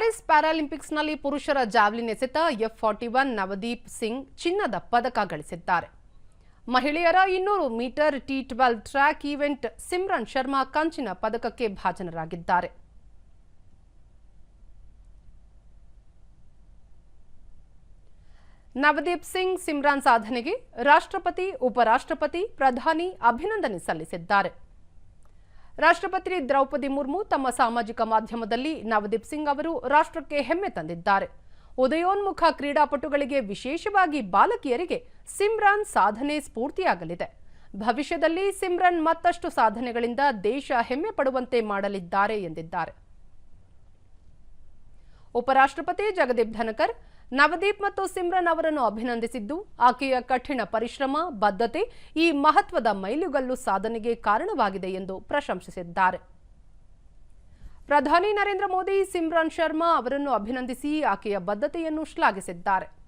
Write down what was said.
Paris ಪ್ಯಾರಾಲಿಂಪಿಕ್ಸ್ನಲ್ಲಿ ಪುರುಷರ javelin ಎಸೆತ F forty one Navdeep Singh ಚಿನ್ನದ ಪದಕ ಗಳಿಸಿದ್ದಾರೆ. ಮಹಿಳೆಯರ ಇನ್ನೂರು metre T twelve track event Simran Sharma ಕಂಚಿನ ಪದಕಕ್ಕೆ ಭಾಜನರಾಗಿದ್ದಾರೆ. ನವದೀಪ್ ಸಿಂಗ್ ಸಿಮ್ರಾನ್ ಸಾಧನೆಗೆ ರಾಷ್ಟ್ರಪತಿ, ಉಪರಾಷ್ಟ್ರಪತಿ, ಪ್ರಧಾನಿ ಅಭಿನಂದನೆ ಸಲ್ಲಿಸಿದ್ದಾರೆ. ರಾಷ್ಟ್ರಪತಿ ದ್ರೌಪದಿ ಮುರ್ಮು ತಮ್ಮ ಸಾಮಾಜಿಕ ಮಾಧ್ಯಮದಲ್ಲಿ ನವದೀಪ್ ಸಿಂಗ್ ಅವರು ರಾಷ್ಟ್ರಕ್ಕೆ ಹೆಮ್ಮೆ ತಂದಿದ್ದಾರೆ. ಉದಯೋನ್ಮುಖ ಕ್ರೀಡಾಪಟುಗಳಿಗೆ ವಿಶೇಷವಾಗಿ ಬಾಲಕಿಯರಿಗೆ ಸಿಮ್ರಾನ್ ಸಾಧನೆ ಸ್ಫೂರ್ತಿಯಾಗಲಿದೆ. ಭವಿಷ್ಯದಲ್ಲಿ ಸಿಮ್ರನ್ ಮತ್ತಷ್ಟು ಸಾಧನೆಗಳಿಂದ ದೇಶ ಹೆಮ್ಮೆ ಪಡುವಂತೆ ಮಾಡಲಿದ್ದಾರೆ ಎಂದಿದ್ದಾರೆ. ಉಪರಾಷ್ಟ್ರಪತಿ ಜಗದೀಪ್ ಧನಕರ್ ನವದೀಪ್ ಮತ್ತು ಸಿಮ್ರನ್ ಅವರನ್ನು ಅಭಿನಂದಿಸಿದ್ದು, ಆಕೆಯ ಕಠಿಣ ಪರಿಶ್ರಮ, ಬದ್ಧತೆ, ಈ ಮಹತ್ವದ ಮೈಲುಗಲ್ಲು ಸಾಧನೆಗೆ ಕಾರಣವಾಗಿದೆ ಎಂದು ಪ್ರಶಂಸಿಸಿದ್ದಾರೆ. ಪ್ರಧಾನಿ ನರೇಂದ್ರ ಮೋದಿ, ಸಿಮ್ರಾನ್ ಶರ್ಮಾ ಅವರನ್ನು ಅಭಿನಂದಿಸಿ ಆಕೆಯ ಬದ್ಧತೆಯನ್ನು ಶ್ಲಾಘಿಸಿದ್ದಾರೆ.